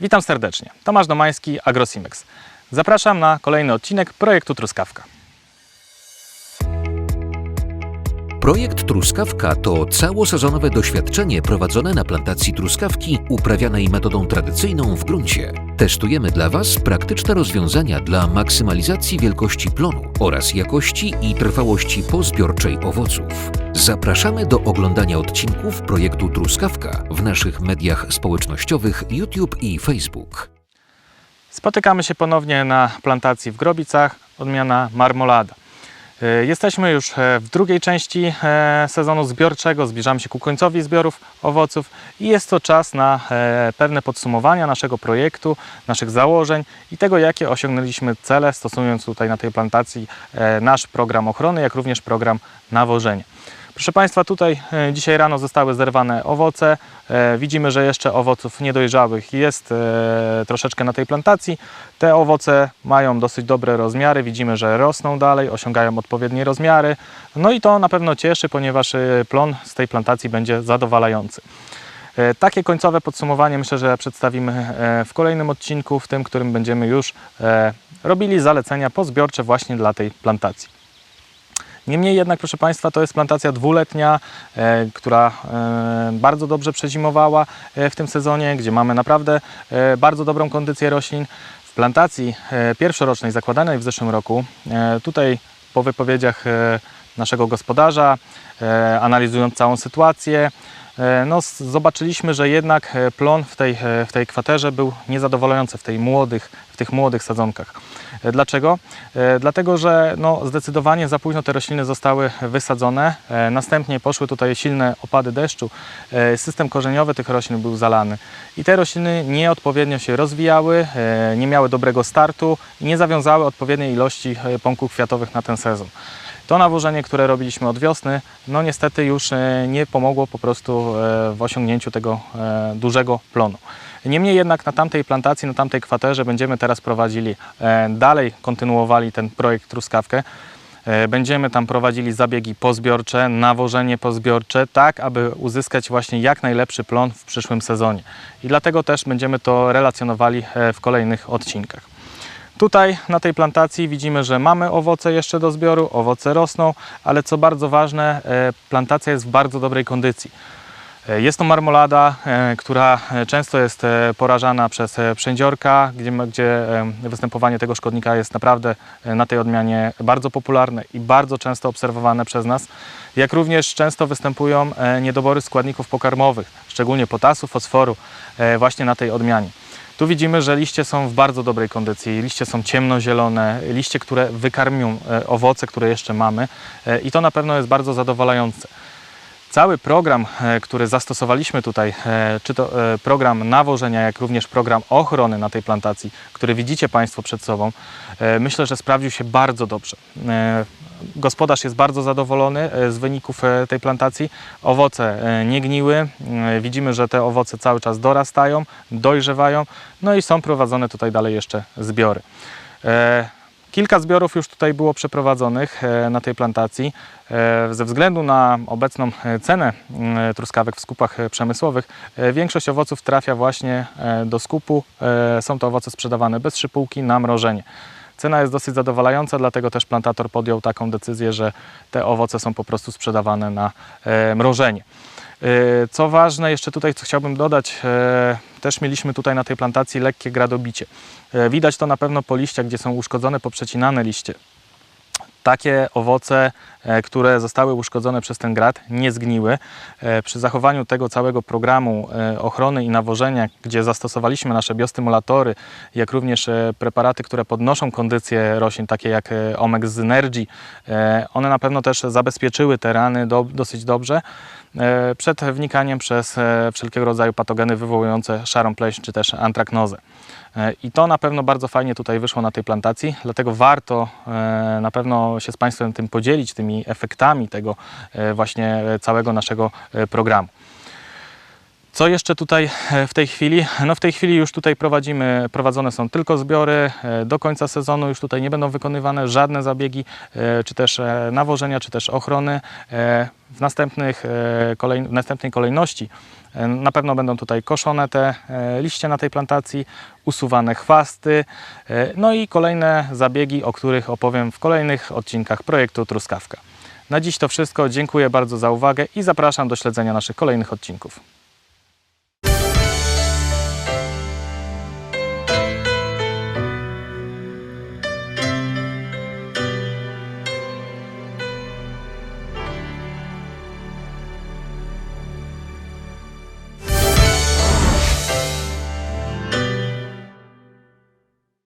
Witam serdecznie. Tomasz Domański, AgroSimex. Zapraszam na kolejny odcinek projektu Truskawka. Projekt Truskawka to całosezonowe doświadczenie prowadzone na plantacji truskawki uprawianej metodą tradycyjną w gruncie. Testujemy dla Was praktyczne rozwiązania dla maksymalizacji wielkości plonu oraz jakości i trwałości pozbiorczej owoców. Zapraszamy do oglądania odcinków projektu Truskawka w naszych mediach społecznościowych YouTube i Facebook. Spotykamy się ponownie na plantacji w Grobicach, odmiana marmolada. E, Jesteśmy już e, w drugiej części e, sezonu zbiorczego, zbliżamy się ku końcowi zbiorów owoców i jest to czas na pewne podsumowania naszego projektu, naszych założeń i tego, jakie osiągnęliśmy cele, stosując tutaj na tej plantacji nasz program ochrony, jak również program nawożenia. Proszę Państwa, tutaj e, dzisiaj rano zostały zerwane owoce. E, Widzimy, że jeszcze owoców niedojrzałych jest e, troszeczkę na tej plantacji. Te owoce mają dosyć dobre rozmiary. Widzimy, że rosną dalej, osiągają odpowiednie rozmiary. No i to na pewno cieszy, ponieważ plon z tej plantacji będzie zadowalający. Takie końcowe podsumowanie myślę, że przedstawimy w kolejnym odcinku, w tym, którym będziemy już robili zalecenia pozbiorcze właśnie dla tej plantacji. Niemniej jednak, proszę Państwa, to jest plantacja dwuletnia, e, która e, bardzo dobrze przezimowała e, w tym sezonie, gdzie mamy naprawdę bardzo dobrą kondycję roślin. W plantacji pierwszorocznej zakładanej w zeszłym roku, tutaj po wypowiedziach naszego gospodarza, analizując całą sytuację, no, s- zobaczyliśmy, że jednak e, plon w tej, e, w tej kwaterze był niezadowalający w, tej młodych, w tych młodych sadzonkach. E, Dlaczego? E, Dlatego, że no, zdecydowanie za późno te rośliny zostały wysadzone. E, Następnie poszły tutaj silne opady deszczu. E, System korzeniowy tych roślin był zalany i te rośliny nieodpowiednio się rozwijały, e, nie miały dobrego startu i nie zawiązały odpowiedniej ilości e, pąków kwiatowych na ten sezon. To nawożenie, które robiliśmy od wiosny, no niestety już e, nie pomogło po prostu e, w osiągnięciu tego e, dużego plonu. Niemniej jednak na tamtej plantacji, na tamtej kwaterze będziemy teraz prowadzili, dalej kontynuowali ten projekt Truskawkę. Będziemy tam prowadzili zabiegi pozbiorcze, nawożenie pozbiorcze, tak aby uzyskać właśnie jak najlepszy plon w przyszłym sezonie. I dlatego też będziemy to relacjonowali w kolejnych odcinkach. Tutaj na tej plantacji widzimy, że mamy owoce jeszcze do zbioru, owoce rosną, ale co bardzo ważne, e, plantacja jest w bardzo dobrej kondycji. E, Jest to marmolada, e, która często jest porażana przez przędziorka, gdzie, gdzie występowanie tego szkodnika jest naprawdę na tej odmianie bardzo popularne i bardzo często obserwowane przez nas. Jak również często występują niedobory składników pokarmowych, szczególnie potasu, fosforu e, właśnie na tej odmianie. Tu widzimy, że liście są w bardzo dobrej kondycji. Liście są ciemnozielone, liście, które wykarmią e, owoce, które jeszcze mamy e, i to na pewno jest bardzo zadowalające. Cały program, e, który zastosowaliśmy tutaj, e, czy to e, program nawożenia, jak również program ochrony na tej plantacji, który widzicie Państwo przed sobą, myślę, że sprawdził się bardzo dobrze. Gospodarz jest bardzo zadowolony z wyników tej plantacji. Owoce nie gniły. Widzimy, że te owoce cały czas dorastają, dojrzewają, no i są prowadzone tutaj dalej jeszcze zbiory. Kilka zbiorów już tutaj było przeprowadzonych e, na tej plantacji. E, Ze względu na obecną e, cenę truskawek w skupach przemysłowych, większość owoców trafia właśnie do skupu. Są to owoce sprzedawane bez szypułki na mrożenie. Cena jest dosyć zadowalająca, dlatego też plantator podjął taką decyzję, że te owoce są po prostu sprzedawane na mrożenie. E, Co ważne, jeszcze tutaj co chciałbym dodać, e, też mieliśmy tutaj na tej plantacji lekkie gradobicie. E, Widać to na pewno po liściach, gdzie są uszkodzone, poprzecinane liście. Takie owoce, e, które zostały uszkodzone przez ten grad, nie zgniły. E, Przy zachowaniu tego całego programu e, ochrony i nawożenia, gdzie zastosowaliśmy nasze biostymulatory, jak również preparaty, które podnoszą kondycję roślin, takie jak Omex Synergy, one na pewno też zabezpieczyły te rany do, dosyć dobrze przed wnikaniem przez wszelkiego rodzaju patogeny wywołujące szarą pleśń czy też antraknozę. I to na pewno bardzo fajnie tutaj wyszło na tej plantacji, dlatego warto na pewno się z Państwem tym podzielić, tymi efektami tego e, właśnie e, całego naszego e, programu. Co jeszcze tutaj e, w tej chwili? No w tej chwili już tutaj prowadzimy, prowadzone są tylko zbiory. E, Do końca sezonu już tutaj nie będą wykonywane żadne zabiegi, e, czy też nawożenia, czy też ochrony. W, następnych, kolej, w następnej kolejności na pewno będą tutaj koszone te liście na tej plantacji, usuwane chwasty, no i kolejne zabiegi, o których opowiem w kolejnych odcinkach projektu Truskawka. Na dziś to wszystko. Dziękuję bardzo za uwagę i zapraszam do śledzenia naszych kolejnych odcinków.